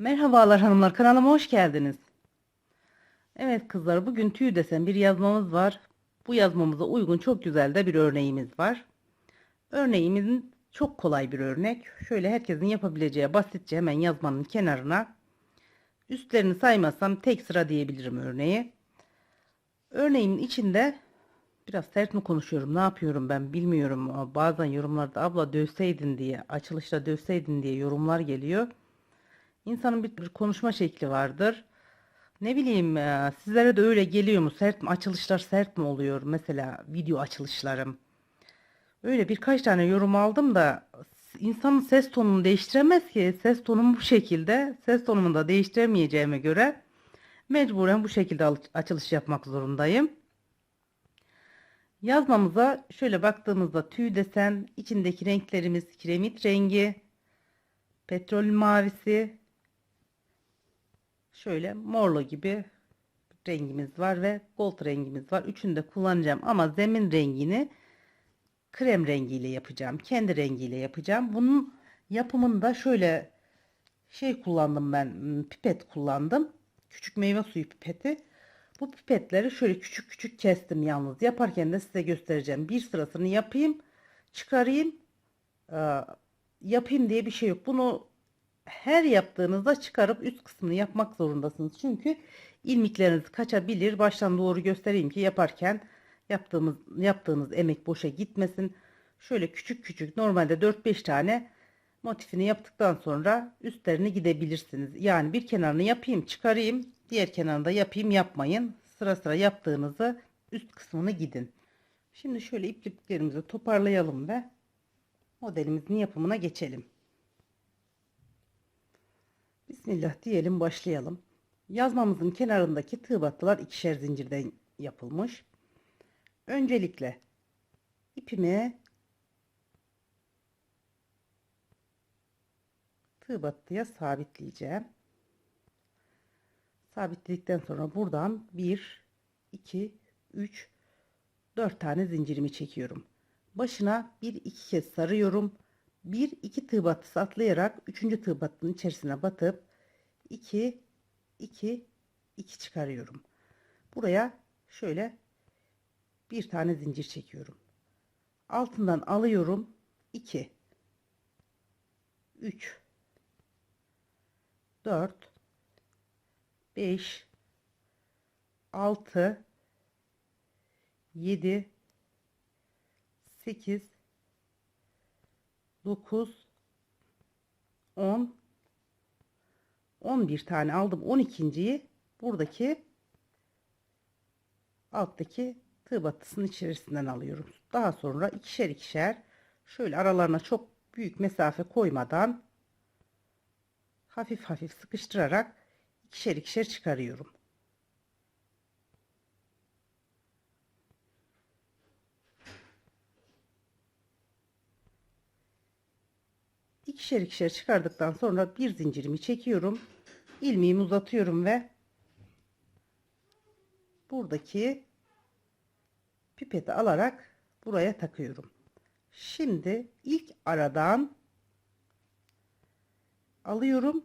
Merhabalar hanımlar kanalıma hoş geldiniz. Evet kızlar bugün tüy desen bir yazmamız var. Bu yazmamıza uygun çok güzel de bir örneğimiz var. Örneğimizin çok kolay bir örnek. Şöyle herkesin yapabileceği basitçe hemen yazmanın kenarına üstlerini saymazsam tek sıra diyebilirim örneği. Örneğimin içinde biraz sert mi konuşuyorum ne yapıyorum ben bilmiyorum. Bazen yorumlarda abla dövseydin diye açılışta dövseydin diye yorumlar geliyor. İnsanın bir, bir konuşma şekli vardır. Ne bileyim e, sizlere de öyle geliyor mu? Sert mi? Açılışlar sert mi oluyor? Mesela video açılışlarım. Öyle birkaç tane yorum aldım da insanın ses tonunu değiştiremez ki. Ses tonum bu şekilde. Ses tonumu da değiştiremeyeceğime göre mecburen bu şekilde açılış yapmak zorundayım. Yazmamıza şöyle baktığımızda tüy desen, içindeki renklerimiz kiremit rengi, petrol mavisi, şöyle morlu gibi rengimiz var ve gold rengimiz var. Üçünü de kullanacağım ama zemin rengini krem rengiyle yapacağım. Kendi rengiyle yapacağım. Bunun yapımında şöyle şey kullandım ben hmm, pipet kullandım. Küçük meyve suyu pipeti. Bu pipetleri şöyle küçük küçük kestim yalnız. Yaparken de size göstereceğim. Bir sırasını yapayım, çıkarayım, Ee, yapayım diye bir şey yok. Bunu her yaptığınızda çıkarıp üst kısmını yapmak zorundasınız. Çünkü ilmikleriniz kaçabilir. Baştan doğru göstereyim ki yaparken yaptığımız yaptığınız emek boşa gitmesin. Şöyle küçük küçük normalde 4-5 tane motifini yaptıktan sonra üstlerini gidebilirsiniz. Yani bir kenarını yapayım, çıkarayım, diğer kenarını da yapayım, yapmayın. Sıra sıra yaptığınızı üst kısmını gidin. Şimdi şöyle ipliklerimizi toparlayalım ve modelimizin yapımına geçelim. Bismillah diyelim başlayalım. Yazmamızın kenarındaki tığ battılar ikişer zincirden yapılmış. Öncelikle ipimi tığ battıya sabitleyeceğim. Sabitledikten sonra buradan 1 2 3 4 tane zincirimi çekiyorum. Başına 1 2 kez sarıyorum. 1 2 tığ battısı atlayarak 3. tığ battının içerisine batıp 2 2 2 çıkarıyorum. Buraya şöyle bir tane zincir çekiyorum. Altından alıyorum 2 3 4 5 6 7 8 9 10 11 tane aldım 12.yi buradaki alttaki tığ battısının içerisinden alıyorum. Daha sonra ikişer ikişer şöyle aralarına çok büyük mesafe koymadan hafif hafif sıkıştırarak ikişer ikişer çıkarıyorum. İkişer ikişer çıkardıktan sonra bir zincirimi çekiyorum. ilmeğimi uzatıyorum ve buradaki pipeti alarak buraya takıyorum. Şimdi ilk aradan alıyorum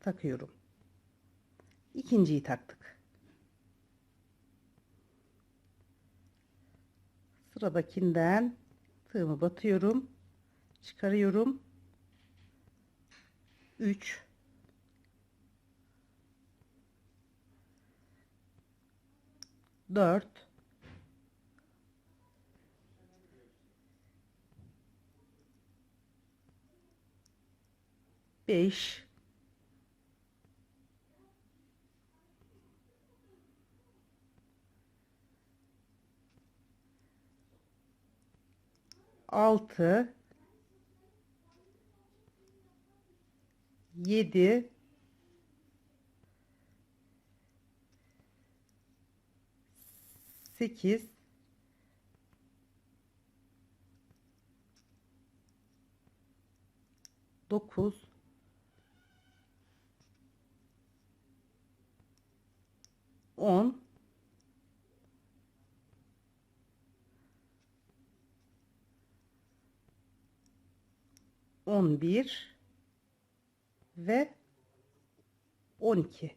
takıyorum. İkinciyi taktık. Sıradakinden tığımı batıyorum. Çıkarıyorum. 3 4 5 6 7 8 9 10 11 ve 12.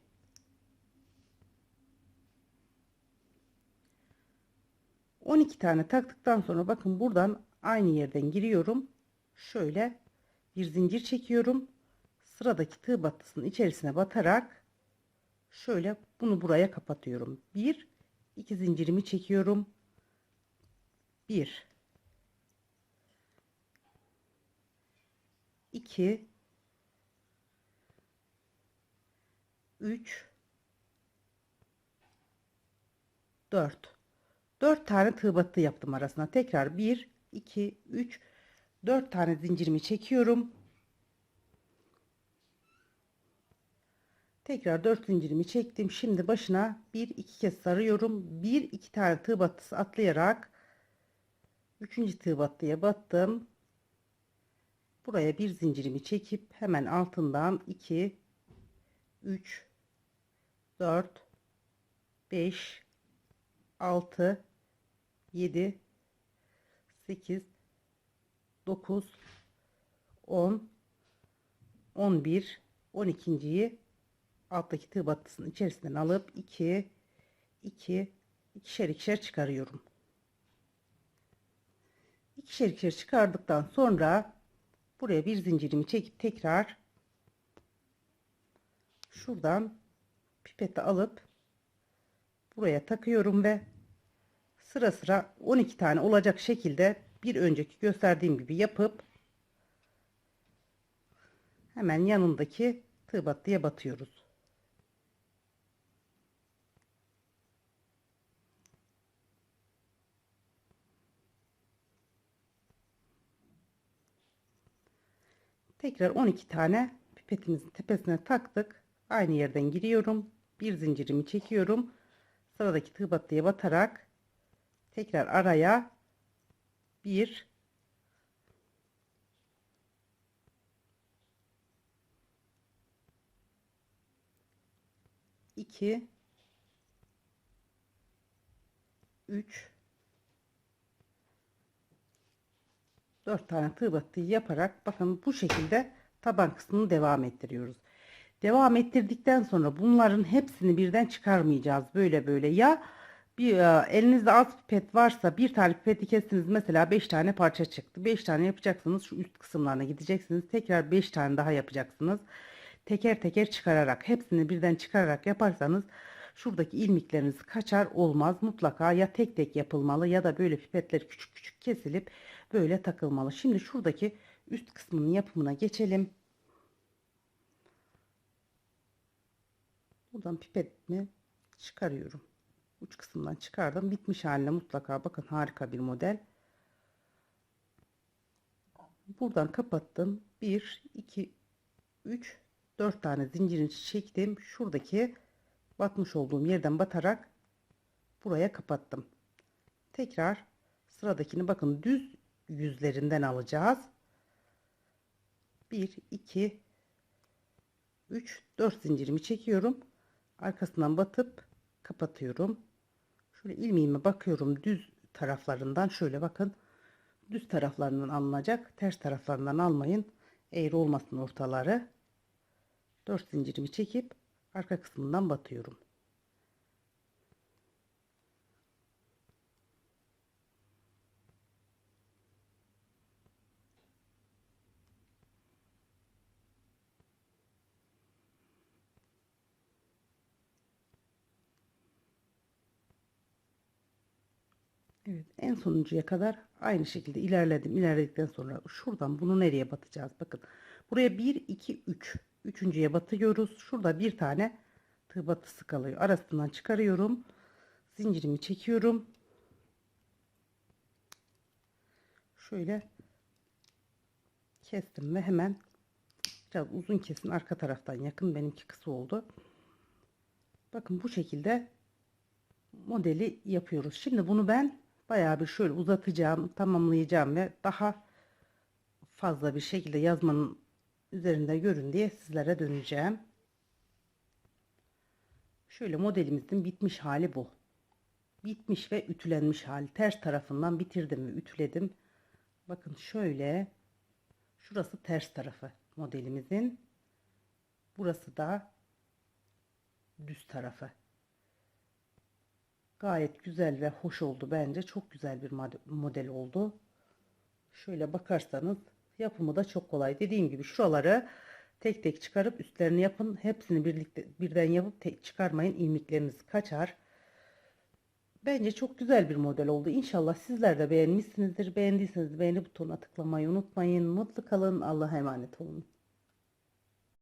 On iki tane taktıktan sonra bakın buradan aynı yerden giriyorum. Şöyle bir zincir çekiyorum. Sıradaki tığ battısının içerisine batarak şöyle bunu buraya kapatıyorum. Bir, iki zincirimi çekiyorum. Bir, iki, üç, dört. Dört tane tığ battı yaptım arasına. Tekrar bir, iki, üç, dört tane zincirimi çekiyorum. Tekrar 4 zincirimi çektim. Şimdi başına 1 2 kez sarıyorum. 1 2 tane tığ battısı atlayarak 3. tığ battıya battım. Buraya bir zincirimi çekip hemen altından 2 3 4 5 6 7 8 9 10 11 12.yi alttaki tığ battısının içerisinden alıp 2 2 ikişer ikişer çıkarıyorum. İkişer ikişer çıkardıktan sonra buraya bir zincirimi çekip tekrar şuradan pipeti alıp buraya takıyorum ve sıra sıra 12 tane olacak şekilde bir önceki gösterdiğim gibi yapıp hemen yanındaki tığ battıya batıyoruz. Tekrar 12 tane pipetimizin tepesine taktık. Aynı yerden giriyorum. Bir zincirimi çekiyorum. Sıradaki tığ battıya batarak tekrar araya bir iki üç 4 tane tığ battığı yaparak bakın bu şekilde taban kısmını devam ettiriyoruz. Devam ettirdikten sonra bunların hepsini birden çıkarmayacağız. Böyle böyle ya bir e, elinizde az pipet varsa bir tane pipeti kestiniz mesela 5 tane parça çıktı. 5 tane yapacaksınız. Şu üst kısımlarına gideceksiniz. Tekrar 5 tane daha yapacaksınız. Teker teker çıkararak hepsini birden çıkararak yaparsanız şuradaki ilmikleriniz kaçar olmaz. Mutlaka ya tek tek yapılmalı ya da böyle pipetler küçük küçük kesilip böyle takılmalı. Şimdi şuradaki üst kısmının yapımına geçelim. Buradan pipetimi çıkarıyorum. Uç kısımdan çıkardım. Bitmiş haline mutlaka bakın harika bir model. Buradan kapattım. 1 2 3 4 tane zincirini çektim. Şuradaki batmış olduğum yerden batarak buraya kapattım. Tekrar sıradakini bakın düz yüzlerinden alacağız. 1 2 3 4 zincirimi çekiyorum. Arkasından batıp kapatıyorum. Şöyle ilmeğime bakıyorum düz taraflarından şöyle bakın. Düz taraflarından alınacak. Ters taraflarından almayın. Eğri olmasın ortaları. 4 zincirimi çekip arka kısmından batıyorum. Evet, en sonuncuya kadar aynı şekilde ilerledim. İlerledikten sonra şuradan bunu nereye batacağız? Bakın. Buraya 1 2 3. Üçüncüye batıyoruz. Şurada bir tane tığ batısı kalıyor. Arasından çıkarıyorum. Zincirimi çekiyorum. Şöyle kestim ve hemen biraz uzun kesin arka taraftan yakın benimki kısa oldu. Bakın bu şekilde modeli yapıyoruz. Şimdi bunu ben bayağı bir şöyle uzatacağım, tamamlayacağım ve daha fazla bir şekilde yazmanın üzerinde görün diye sizlere döneceğim. Şöyle modelimizin bitmiş hali bu. Bitmiş ve ütülenmiş hali. Ters tarafından bitirdim ve ütüledim. Bakın şöyle. Şurası ters tarafı modelimizin. Burası da düz tarafı. Gayet güzel ve hoş oldu bence. Çok güzel bir mode- model oldu. Şöyle bakarsanız yapımı da çok kolay. Dediğim gibi şuraları tek tek çıkarıp üstlerini yapın. Hepsini birlikte birden yapıp tek çıkarmayın. İlmikleriniz kaçar. Bence çok güzel bir model oldu. İnşallah sizler de beğenmişsinizdir. Beğendiyseniz beğeni butonuna tıklamayı unutmayın. Mutlu kalın. Allah'a emanet olun.